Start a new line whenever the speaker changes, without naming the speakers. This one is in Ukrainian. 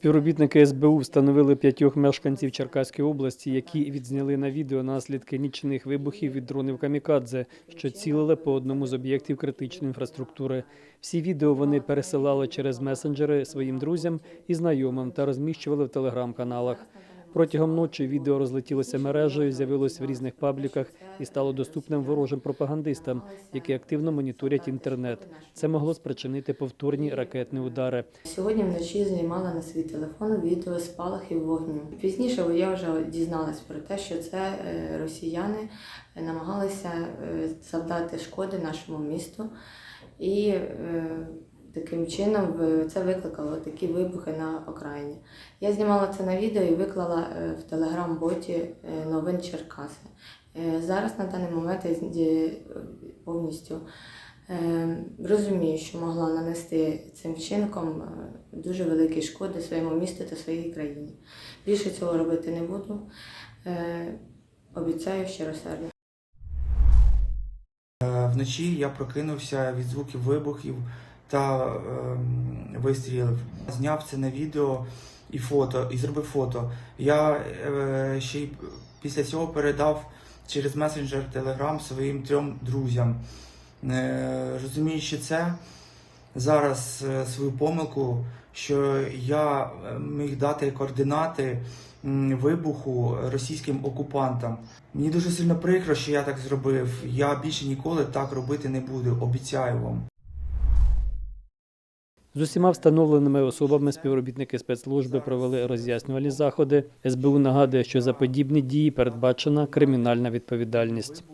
Співробітники СБУ встановили п'ятьох мешканців Черкаської області, які відзняли на відео наслідки нічних вибухів від дронів камікадзе, що цілили по одному з об'єктів критичної інфраструктури. Всі відео вони пересилали через месенджери своїм друзям і знайомим та розміщували в телеграм-каналах. Протягом ночі відео розлетілося мережею, з'явилось в різних пабліках і стало доступним ворожим пропагандистам, які активно моніторять інтернет. Це могло спричинити повторні ракетні удари.
Сьогодні вночі знімала на свій телефон відео спалахів вогню. Пізніше я вже дізналась про те, що це е, росіяни намагалися е, завдати шкоди нашому місту, і е, таким чином це викликало такі вибухи на окраїні. Я знімала це на відео і виклала е, в телеграм-боті е, новин Черкаси. Е, Зараз на даний момент я повністю Розумію, що могла нанести цим вчинком дуже великі шкоди своєму місту та своїй країні. Більше цього робити не буду. Обіцяю щиросердно.
Вночі я прокинувся від звуків вибухів та ем, вистрілів. Зняв це на відео і фото, і зробив фото. Я е, ще й після цього передав через месенджер Telegram своїм трьом друзям. Е, розуміючи це, зараз е, свою помилку, що я е, міг дати координати вибуху російським окупантам. Мені дуже сильно прикро, що я так зробив. Я більше ніколи так робити не буду. Обіцяю вам.
З усіма встановленими особами співробітники спецслужби провели роз'яснювальні заходи. СБУ нагадує, що за подібні дії передбачена кримінальна відповідальність.